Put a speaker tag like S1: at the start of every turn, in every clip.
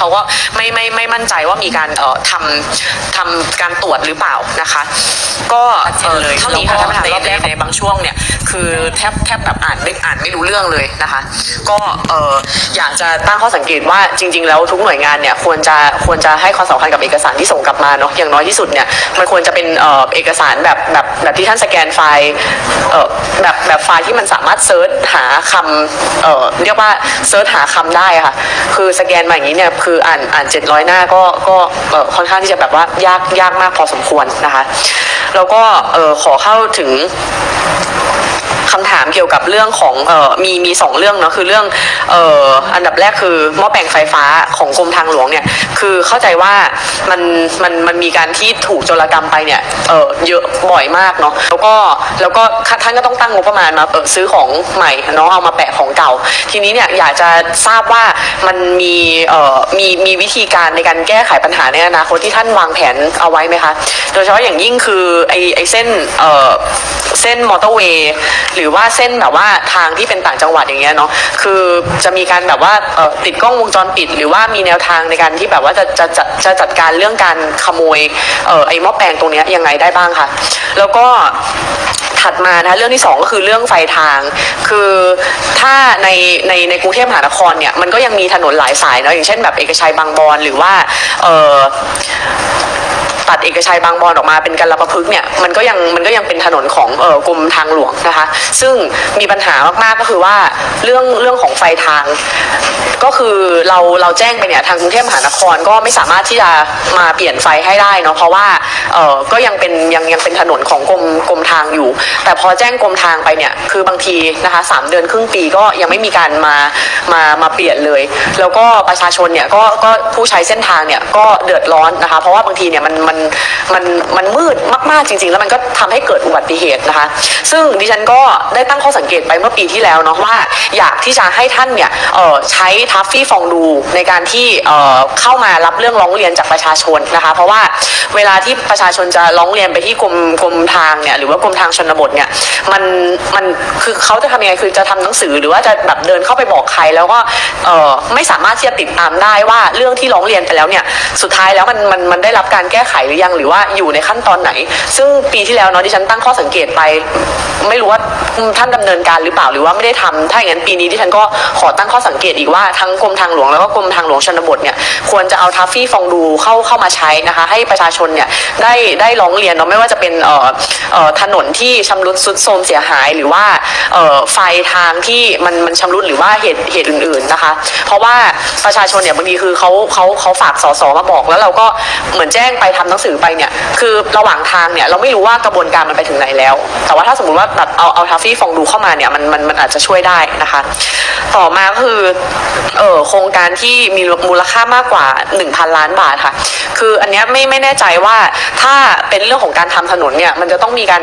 S1: เขาก็ไม่ไม่ไม่มั่นใจว่ามีการเอ่อทำทำการตรวจหรือเปล่านะคะ ก็เอ่อเท่านี้ค่ะท่านประธานรอบแรกในบางช่วงเนี่ยคือแทบแทบแบบอ่านไม่อ่านไม่รู้เรื่องเลยนะคะ ก็เอ่ออยากจะตั้งข้อสังเกตว่าจริง ๆ แล้วทุกหน่วยงานเนี่ยควรจะควรจะให้ความสำคัญกับเอกสารที่ส่งกลับมาเนาะอย่างน้อยที่สุดเนี่ยมันควรจะเป็นเอ่อเอกสารแบบแบบแบบที่ท่านสแกนไฟล์เอ่อแบบแบบไฟล์ที่มันสามารถเซิร์ชหาคำเอ่อเรียกว่าเซิร์ชหาคำได้อะค่ะคือสแกนมาอย่างนี้เนี่ยคืออ่านอ่าน 700 หน้าก็ก็ค่อนข้างที่จะแบบว่ายากยากมากพอสมควรนะคะ แล้วก็เออขอเข้าถึง คำถามเกี่ยวกับเรื่องของเอ่อมีมีสองเรื่องเนาะคือเรื่องเอ่ออันดับแรกคือหม้อแปลงไฟฟ้าของกรมทางหลวงเนี่ยคือเข้าใจว่ามันมันมันมีการที่ถูกโจรกรรมไปเนี่ยเออเยอะบ่อยมากเนาะแล้วก็แล้วก็ท่านก็ต้องตั้งงบประมาณมาเออซื้อของใหม่เนาะเอามาแปะของเก่า ทีนี้เนี่ยอยากจะทราบว่ามันมีเอ่อมีมีวิธีการในการแก้ไขปัญหาในอนาคตที่ท่านวางแผนเอาไว้ไหมคะ โดยเฉพาะอย่างยิ่งคือไอไอเส้นเอ่อเส้นมอเตอร์เวย์หรือว่าเส้นแบบว่าทางที่เป็นต่างจังหวัดอย่างเงี้ยเนาะคือจะมีการแบบว่าติดกล้องวงจรปิด หรือว่ามีแนวทางในการที่แบบว่าจะจะจะจะจัดการเรื่องการขโมยออไอหม้อแปลงตรงเนี้ยยังไงได้บ้างคะแล้วก็ถัดมานะเรื่องที่สองก็คือเรื่องไฟทาง คือถ้าในในในกรุงเทพมหานครเนี่ยมันก็ยังมีถนนหลายสายเนาะอย่างเช่นแบบเอกชัยบางบอนหรือว่าเออ ตัดเอกชัยบางบอนออกมาเป็นกันละประพฤกเนี่ยมันก็ยังมันก็ยังเป็นถนนของเอ่อกรมทางหลวงนะคะ ซึ่งมีปัญหามากๆก็คือว่าเรื่องเรื่องของไฟทาง ก็คือเราเราแจ้งไปเนี่ยทางกรุงเทพมหานครก็ไม่สามารถที่จะมาเปลี่ยนไฟให้ได้เนาะเพราะว่าเอ่อก็ยังเป็นยังยังเป็นถนนของกรมกรมทางอยู่ แต่พอแจ้งกรมทางไปเนี่ยคือบางทีนะคะสามเดือนครึ่งปีก็ยังไม่มีการมามามาเปลี่ยนเลย แล้วก็ประชาชนเนี่ยก็ก็ผู้ใช้เส้นทางเนี่ยก็เดือดร้อนนะคะ เพราะว่าบางทีเนี่ยมันมันมันมันมืดมากๆจริง ๆ แล้วมันก็ทำให้เกิดอุบัติเหตุนะคะ ซึ่งดิฉันก็ได้ตั้งข้อสังเกตไปเมื่อปีที่แล้วเนาะว่า อยากที่จะให้ท่านเนี่ยเออใช้ทัฟฟี่ฟองดูในการที่เออเข้ามารับเรื่องร้องเรียนจากประชาชนนะคะ เพราะว่าเวลาที่ประชาชนจะร้องเรียนไปที่กรมกรมทางเนี่ยหรือว่ากรมทางชนบทเนี่ยมันมันคือเขาจะทำยังไงคือจะทำหนังสือหรือว่าจะแบบเดินเข้าไปบอกใครแล้วก็เออไม่สามารถที่จะติดตามได้ว่าเรื่องที่ร้องเรียนไปแล้วเนี่ยสุดท้ายแล้วมันมันมันได้รับการแก้ไขหรือยังหรือว่าอยู่ในขั้นตอนไหน ซึ่งปีที่แล้วเนาะดิฉันตั้งข้อสังเกตไป ไม่รู้ว่าท่านดำเนินการหรือเปล่าหรือว่าไม่ได้ทำถ้าอย่างนั้นปีนี้ดิฉันก็ขอตั้งข้อสังเกตอีกว่าทั้งกรมทางหลวงแล้วก็กรมทางหลวงชนบทเนี่ยควรจะเอาทัฟฟี่ฟองดูเข้าเข้ามาใช้นะคะให้ประชาชนเนี่ยได้ได้ร้องเรียนเนาะไม่ว่าจะเป็นเอ่อเอ่อถนนที่ชำรุดทรุดโทรมเสียหายหรือว่าเอ่อไฟทางที่มันมันชำรุดหรือว่าเหตุเหตุอื่น ๆนะคะ เพราะว่าประชาชนเนี่ยบางทีคือเขาเขาเขาฝากสสมาบอกแล้วเราก็เหมือนแจ้งไปทำหนังสือไปเนี่ยคือระหว่างทางเนี่ยเราไม่รู้ว่ากระบวนการมันไปถึงไหนแล้ว แต่ว่าถ้าสมมติว่าแบบเอาเอาทัฟฟี่ฟองดูเข้ามาเนี่ยมันมันมันอาจจะช่วยได้นะคะ ต่อมาก็คือเออโครงการที่มีมูลค่ามากกว่า 1,000 ล้านบาทค่ะ คืออันนี้ไม่ไม่แน่ใจว่าถ้าเป็นเรื่องของการทำถนนเนี่ยมันจะต้องมีการ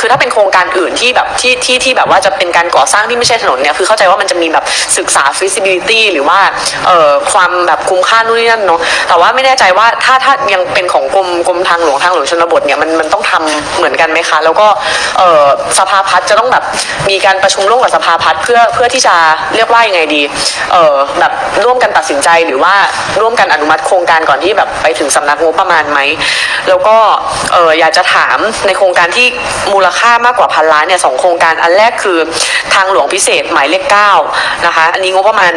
S1: คือถ้าเป็นโครงการอื่นที่แบบที่ที่ที่แบบว่าจะเป็นการก่อสร้างที่ไม่ใช่ถนนเนี่ยคือเข้าใจว่ามันจะมีแบบศึกษา feasibility หรือว่าเอ่อความแบบคุ้มค่านู่นนี่นั่นเนาะแต่ว่าไม่แน่ใจว่าถ้าถ้ายังเป็นของกรมกรมทางหลวงทางหลวงชนบทเนี่ยมันมันต้องทำเหมือนกันไหมคะ แล้วก็เออสภาพัฒน์จะต้องแบบมีการประชุมร่วมกับสภาพัฒน์เพื่อเพื่อที่จะเรียกว่ายังไงดีเออแบบร่วมกันตัดสินใจหรือว่าร่วมกันอนุมัติโครงการก่อนที่แบบไปถึงสำนักงบประมาณไหมแล้วก็เอออยากจะถามในโครงการที่มูลค่ามากกว่าพันล้านเนี่ยสองโครงการอันแรกคือทางหลวงพิเศษหมายเลขเก้านะคะอันนี้งบประมาณ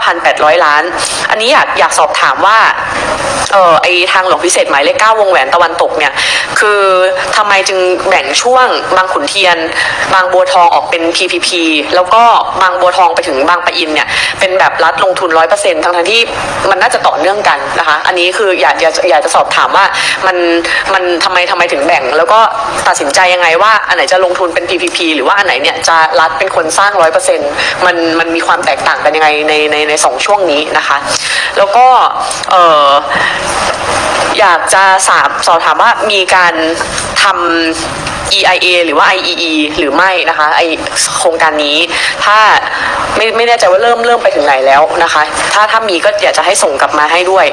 S1: 9,800 ล้าน อันนี้อยากอยากสอบถามว่าเออไอทางหลวงพิเศษหมายเลขเก้าวงแหวนตะวันตกเนี่ย คือทำไมจึงแบ่งช่วงบางขุนเทียน บางบัวทองออกเป็น PPP แล้วก็บางบัวทองไปถึงบางปะอินเนี่ย เป็นแบบรัฐลงทุน 100%ทั้งทั้งที่มันน่าจะต่อเนื่องกันนะคะ อันนี้คืออยากอยากอยากจะสอบถามว่ามันมันทำไมทำไมถึงแบ่ง แล้วก็ตัดสินใจยังไงว่าอันไหนจะลงทุนเป็น PPP หรือว่าอันไหนเนี่ยจะรัฐเป็นคนสร้าง 100%มันมันมีความแตกต่างกันยังไงในในในสองช่วงนี้นะคะ แล้วก็เออ อยากจะสอบสอบถามว่ามีการทำ EIA หรือว่า IEE หรือไม่นะคะไอโครงการนี้ ถ้าไม่ไม่แน่ใจว่าเริ่มเริ่มไปถึงไหนแล้วนะคะ ถ้าถ้ามีก็อยากจะให้ส่งกลับมาให้ด้วย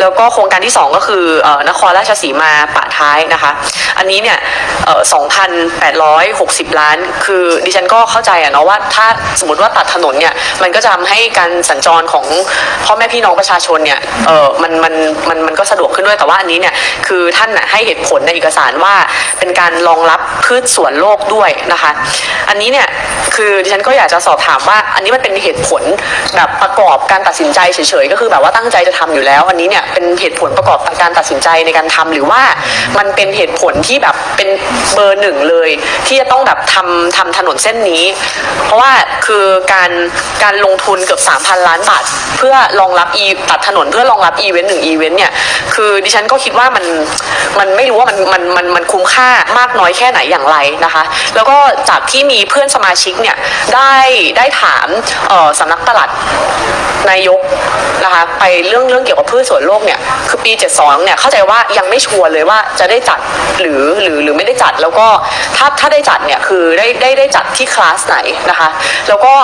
S1: แล้วก็โครงการที่ 2 ก็คือออนครราชสีมาปะท้ายนะคะ อันนี้เนี่ยเอ่อ2,860 ล้าน คือดิฉันก็เข้าใจอะเนาะว่าถ้าสมมติว่าตัดถนนเนี่ยมันก็จะทำให้การสัญจรของพ่อแม่พี่น้องประชาชนเนี่ยเออมันมันมันมันก็สะดวกขึ้นด้วยแต่ว่าอันนี้เนี่ยคือท่านให้เหตุผลในเอกสารว่าเป็นการรองรับพืชสวนโลกด้วยนะคะ อันนี้เนี่ยคือดิฉันก็อยากจะสอบถามว่า อันนี้มันเป็นเหตุผลแบบประกอบการตัดสินใจเฉยๆก็คือแบบว่าตั้งใจจะทำอยู่แล้ว อันนี้เนี่ยเป็นเหตุผลประกอบการตัดสินใจในการทำหรือว่ามันเป็นเหตุผลที่แบบเป็นเบอร์หนึ่งเลย ที่จะต้องแบบทำทำถนนเส้นนี้ เพราะว่าคือการการลงทุนเกือบ3,000 ล้านบาทเพื่อรองรับอีตัดถนนเพื่อรองรับอีเวนต์หนึ่งอีเวนต์เนี่ยคือดิฉันก็คิดว่ามันมันไม่รู้ว่ามันมันมันมันคุ้มค่ามากน้อยแค่ไหนอย่างไรนะคะ แล้วก็จากที่มีเพื่อนสมาชิกเนี่ยได้ได้ถามสำนักปลัดนายกนะคะไปเรื่องเรื่องเกี่ยวกับพืชสวนโลกเนี่ยคือปี 72 เนี่ยเข้าใจว่ายังไม่ชัวร์เลยว่าจะได้จัดหรือหรือหรือไม่ได้จัดแล้วก็ถ้าถ้าได้จัดเนี่ยคือได้ได้ได้จัดที่คลาสไหนนะคะ แล้วก็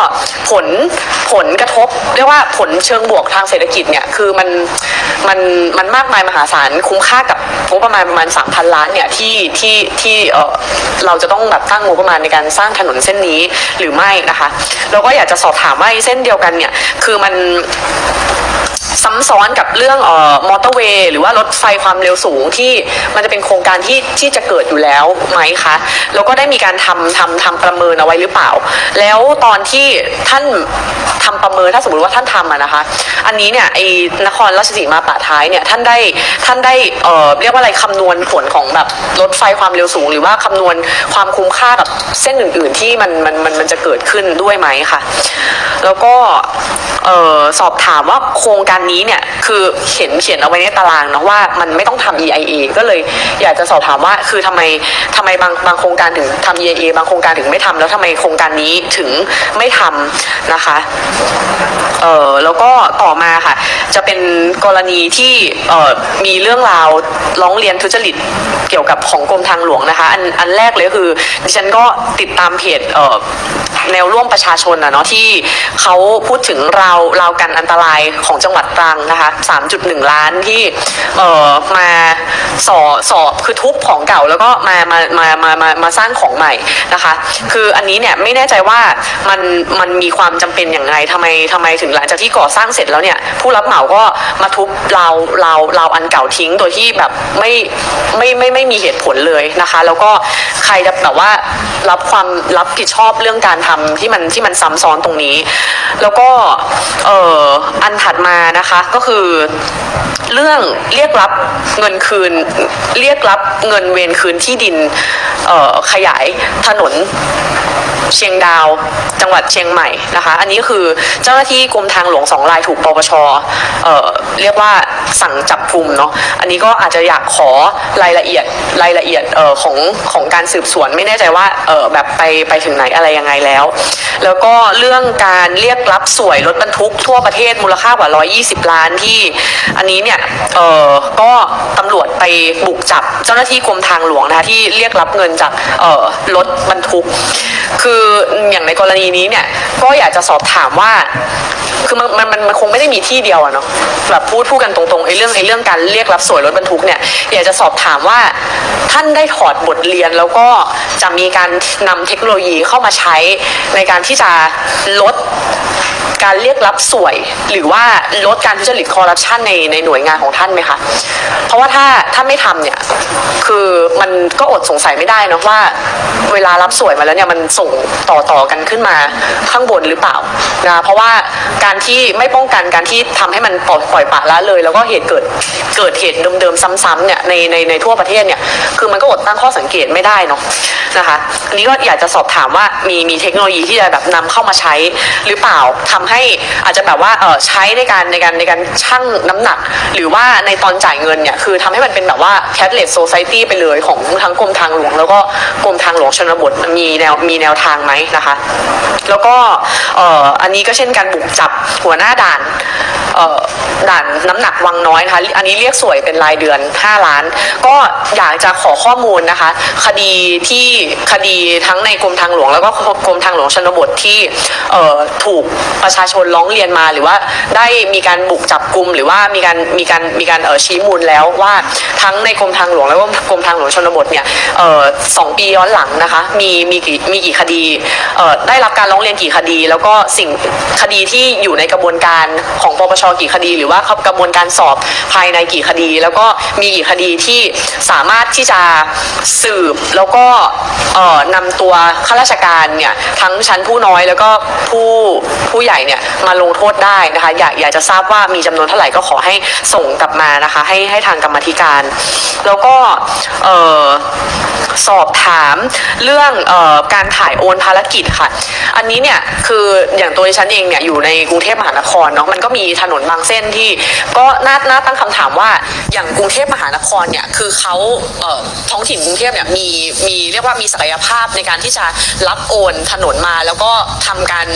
S1: ผลผลกระทบเรียกว่าผลเชิงบวกทางเศรษฐกิจเนี่ยคือมันมันมันมากมายมหาศาลคุ้มค่ากับงบประมาณประมาณ 3,000 ล้านเนี่ยที่ที่ที่เออเราจะต้องแบบตั้งงบประมาณในการสร้างถนนเส้นนี้หรือไม่นะคะ แล้วก็อยากจะสอบถามว่าเส้นเดียวกันเนี่ย คือมัน ซ้ำซ้อนกับเรื่องเอ่อมอเตอร์เวย์หรือว่ารถไฟความเร็วสูงที่มันจะเป็นโครงการที่ที่จะเกิดอยู่แล้วไหมคะแล้วก็ได้มีการทำทำทำประเมินเอาไว้หรือเปล่า แล้วตอนที่ท่านทำประเมินถ้าสมมติว่าท่านทำอะนะคะ อันนี้เนี่ยไอ้นครราชสีมาปะท้ายเนี่ยท่านได้ท่านได้เอ่อเรียกว่าอะไรคำนวณผลของแบบรถไฟความเร็วสูง หรือว่าคำนวณความคุ้มค่ากับเส้นอื่น ๆ ที่มันมันมันมันจะเกิดขึ้นด้วยไหมคะแล้วก็เอ่อสอบถามว่าโครงการนี้เนี่ยคือเขียนเขียนเอาไว้ในตารางนะว่ามันไม่ต้องทำ EIA ก็เลยอยากจะสอบถามว่าคือทำไมทำไมบางบางโครงการถึงทำ EIA บางโครงการถึงไม่ทำแล้วทำไมโครงการนี้ถึงไม่ทำนะคะเออแล้วก็ต่อมาค่ะ จะเป็นกรณีที่เออมีเรื่องราวร้องเรียนทุจริตเกี่ยวกับของกรมทางหลวงนะคะ อันอันแรกเลยคือดิฉันก็ติดตามเพจเออแนวร่วมประชาชนนะเนาะที่เขาพูดถึงราวราวกันอันตรายของจังหวัดตรังนะคะ3.1 ล้านที่เอ่อมาสอสอบคือทุบของเก่าแล้วก็มามามามามามาสร้างของใหม่นะคะ คืออันนี้เนี่ยไม่แน่ใจว่ามันมันมีความจำเป็นอย่างไรทำไมทำไมถึงหลังจากที่ก่อสร้างเสร็จแล้วเนี่ยผู้รับเหมาก็มาทุบเราวราวราอันเก่าทิ้งโดยที่แบบไม่ไม่ไม่ไม่มีเหตุผลเลยนะคะ แล้วก็ใครจะแบบว่ารับความรับผิดชอบเรื่องการทำที่มันที่มันซ้ำซ้อนตรงนี้ แล้วก็เอ่ออันถัดมานะคะก็คือ เรื่องเรียกรับเงินคืน เรียกรับเงินเวรคืนที่ดินขยายถนนเชียงดาวจังหวัดเชียงใหม่นะคะ อันนี้คือเจ้าหน้าที่กรมทางหลวงสองรายถูกปปชเเรียกว่าสั่งจับกลุ่มเนาะอันนี้ก็อาจจะอยากขอรายละเอียดรายละเอียดออของของการสืบสวน ไม่แน่ใจว่าแบบไปไปถึงไหนอะไรยังไงแล้ว แล้วก็เรื่องการเรียกรับสวยรถบรรทุกทั่วประเทศมูลค่ากว่า20 ล้านที่อันนี้เนี่ยเออก็ตำรวจไปบุกจับเจ้าหน้าที่กรมทางหลวงนะคะที่เรียกรับเงินจากเออรถบรรทุก คืออย่างในกรณีนี้เนี่ยก็อยากจะสอบถามว่าคือมันมันมันมันคงไม่ได้มีที่เดียวอะเนาะแบบพูดพูดกันตรงๆไอ้เรื่องไอ้เรื่องการเรียกรับสวยรถบรรทุกเนี่ยอยากจะสอบถามว่าท่านได้ถอดบทเรียนแล้วก็จะมีการนำเทคโนโลยีเข้ามาใช้ในการที่จะลด การเรียกรับสวย หรือว่าลดการทุจริตคอร์รัปชันในในหน่วยงานของท่านไหมคะ เพราะว่าถ้าถ้าไม่ทำเนี่ย คือมันก็อดสงสัยไม่ได้นะว่า เวลารับสวยมาแล้วเนี่ยมันส่งต่อต่อกันขึ้นมาข้างบนหรือเปล่านะเพราะว่าการที่ไม่ป้องกันการที่ทำให้มันปล่อยปล่อยปะละเลย แล้วก็เหตุเกิดเกิดเหตุเดิมๆซ้ำๆเนี่ยในในในทั่วประเทศเนี่ยคือมันก็อดตั้งข้อสังเกตไม่ได้เนาะนะคะอันนี้ก็อยากจะสอบถามว่ามีมีเทคโนโลยีที่จะแบบนำเข้ามาใช้หรือเปล่าทำให้อาจจะแบบว่าเออใช้ในการในการในการชั่งน้ำหนัก หรือว่าในตอนจ่ายเงินเนี่ยคือทำให้มันเป็นแบบว่า cashless society ไปเลยของทั้งกรมทางหลวง แล้วก็กรมทางหลวงชนบทมีแนวมีแนวทางไหมนะคะ แล้วก็เอออันนี้ก็เช่นการบุกจับหัวหน้าด่านเออด่านน้ำหนักวังน้อยนะคะ อันนี้เรียกสวยเป็นรายเดือน 5 ล้าน ก็อยากจะขอข้อมูลนะคะ คดีที่คดีทั้งในกรมทางหลวงแล้วก็กรมทางหลวงชนบทที่เออถูกประชาชนร้องเรียนมาหรือว่าได้มีการบุกจับกลุ่มหรือว่ามีการมีการมีการเอ่อชี้มูลแล้วว่าทั้งในกรมทางหลวงแล้วก็กรมทางหลวงชนบทเนี่ยเออสองปีย้อนหลังนะคะ มีมีกี่มีกี่คดีเออได้รับการร้องเรียนกี่คดี แล้วก็สิ่งคดีที่อยู่ในกระบวนการของปปชกี่คดี หรือว่ากระบวนการสอบภายในกี่คดี แล้วก็มีกี่คดีที่สามารถที่จะสืบแล้วก็นำตัวข้าราชการเนี่ยทั้งชั้นผู้น้อยแล้วก็ผู้ผู้ใหญ่เนี่ยมาลงโทษได้นะคะอยากอยากจะทราบว่ามีจำนวนเท่าไหร่ก็ขอให้ส่งกลับมานะคะ ให้ให้ทางกรรมธิการ แล้วก็เอ่อสอบถามเรื่องออการถ่ายโอนภารกิจค่ะ อันนี้เนี่ยคืออย่างตัวดิฉันเองเนี่ยอยู่ในกรุงเทพมหานครเนาะมันก็มีถนนบางเส้นที่ ก็น่าน่าตั้งคำถามว่าอย่างกรุงเทพมหานครเนี่ยคือเขาเท้องถิ่นกรุงเทพเนี่ยมีมีเรียกว่ามีศักยภาพในการที่จะรับโอนถนนมาแล้วก็ทำการ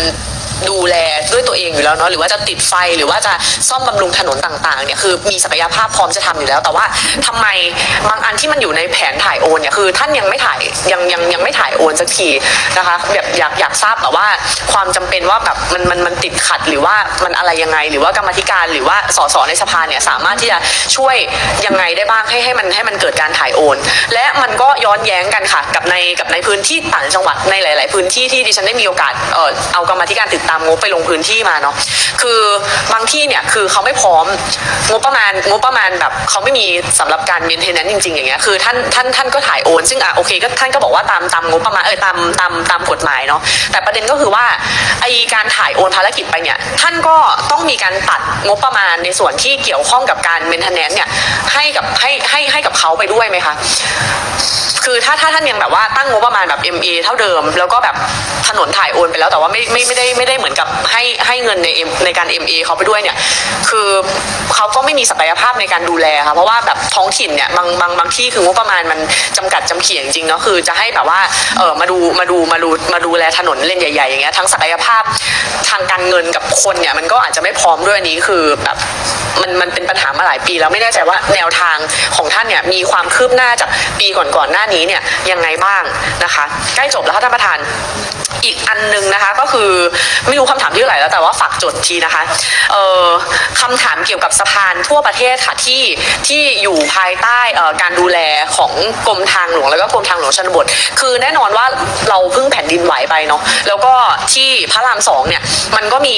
S1: ดูแลด้วยตัวเองอยู่แล้วเนาะหรือว่าจะติดไฟหรือว่าจะซ่อมบำรุงถนนต่างๆเนี่ยคือมีศักยภาพพร้อมจะทำอยู่แล้ว แต่ว่าทำไมบางอันที่มันอยู่ในแผนถ่ายโอนเนี่ยคือท่านยังไม่ถ่ายยังยังยังไม่ถ่ายโอนสักทีนะคะแบบอยากอยากทราบแบบว่าความจำเป็นว่าแบบมันมันมันติดขัดหรือว่ามันอะไรยังไง หรือว่ากรรมธิการหรือว่าสสในสภาเนี่ยสามารถที่จะช่วยยังไงได้บ้างให้ให้มันให้มันเกิดการถ่ายโอน และมันก็ย้อนแย้งกันค่ะกับในกับในพื้นที่ต่างจังหวัดในหลาย ๆ พื้นที่ที่ดิฉันได้มีโอกาสเออเอากรรมธิการติดตามงบไปลงพื้นที่มาเนาะคือบางที่เนี่ยคือเขาไม่พร้อมงบประมาณงบประมาณแบบเขาไม่มีสำหรับการเมนเทนแนนจริงๆอย่างเงี้ยคือท่านท่านท่านก็ถ่ายโอน ซึ่งอะโอเคก็ท่านก็บอกว่าตามตามงบประมาณเออตามตามตามกฎหมายเนาะแต่ประเด็นก็คือว่าไอการถ่ายโอนภารกิจไปเนี่ยท่านก็ต้องมีการตัดงบประมาณในส่วนที่เกี่ยวข้องกับการเมนเทนแนนเนี่ยให้กับให้ให้ให้กับเขาไปด้วยไหมคะคือถ้าถ้าท่านยังแบบว่าตั้งงบประมาณแบบ MA เท่าเดิม แล้วก็แบบถนนถ่ายโอนไปแล้วแต่ว่าไม่ไม่ไม่ได้ไม่ได้เหมือนกับให้ให้เงินใน M ในการ MA เขาไปด้วยเนี่ย คือ เขาก็ไม่มีศักยภาพในการดูแลค่ะเพราะว่าแบบท้องถิ่นเนี่ยบางบางบางที่คืองบประมาณมันจำกัดจำเขียงจริงเนาะคือจะให้แบบว่าเออมาดูมาดูมาดูมาดูแลถนนเล่นใหญ่ ๆ อย่างเงี้ยทั้งศักยภาพทางการเงินกับคนเนี่ยมันก็อาจจะไม่พร้อมด้วยอันนี้คือแบบมันมันเป็นปัญหามาหลายปีแล้วไม่แน่ใจว่าแนวทางของท่านเนี่ยมีความคืบหน้าจากปีก่อนๆหน้านี้เนี่ยยังไงบ้างนะคะ ใกล้จบแล้วค่ะท่านประธานอีกอันหนึงนะคะก็คือไม่รู้คำถามที่เท่าไหร่แล้วแต่ว่าฝากจดทีนะคะเอ่อคำถามเกี่ยวกับสพานทั่วประเทศค่ะที่ที่อยู่ภายใต้การดูแลของกรมทางหลวงแล้วก็กรมทางหลวงชนบท คือแน่นอนว่าเราเพิ่งแผ่นดินไหวไปเนาะแล้วก็ที่พระรามสองเนี่ยมันก็มี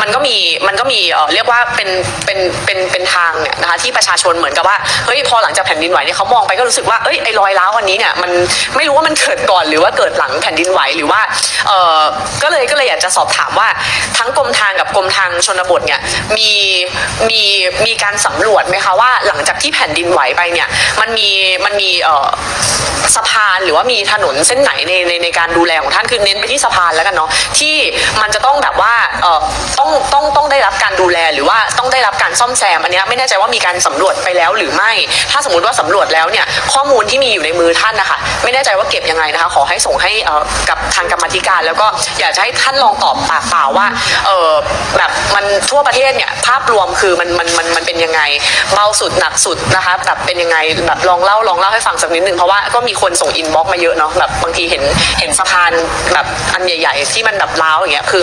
S1: มันก็มีมันก็มีเอ่อเรียกว่าเป็นเป็นเป็นเป็นทางเนี่ยนะคะที่ประชาชนเหมือนกับว่าเฮ้ยพอหลังจากแผ่นดินไหวเนี่ยเขามองไปก็รู้สึกว่าเอ้ยไอ้รอยร้าวอันนี้เนี่ยมันไม่รู้ว่ามันเกิดก่อนหรือว่าเกิดหลังแผ่นดินไหวหรือว่าเออก็เลยก็เลยอยากจะสอบถามว่าทั้งกรมทางกับกรมทางชนบทเนี่ยมีมีมีการสำรวจไหมคะว่าหลังจากที่แผ่นดินไหวไปเนี่ย มันมีมันมีเออสะพานหรือว่ามีถนนเส้นไหนในในในการดูแลของท่านคือเน้นไปที่สะพานแล้วกันเนาะที่มันจะต้องแบบว่าเออต้องต้องต้องได้รับการดูแลหรือว่าต้องได้รับการซ่อมแซมอันเนี้ยไม่แน่ใจว่ามีการสำรวจไปแล้วหรือไม่ ถ้าสมมติว่าสำรวจแล้วเนี่ยข้อมูลที่มีอยู่ในมือท่านนะคะไม่แน่ใจว่าเก็บยังไงนะคะ ขอให้ส่งให้เอ่อกับทางกรรมธิการ แล้วก็อยากจะให้ท่านลองตอบปากเปล่าว่าเออแบบมันทั่วประเทศเนี่ยภาพรวมคือมันมันมันมันเป็นยังไงเบาสุดหนักสุดนะคะแบบเป็นยังไงแบบลองเล่าลองเล่าให้ฟังสักนิดหนึ่งเพราะว่าก็มีคนส่งอินบ็อกมาเยอะเนาะแบบบางทีเห็นเห็นสะพานแบบอันใหญ่ ๆ ที่มันแบบร้าวอย่างเงี้ยคือ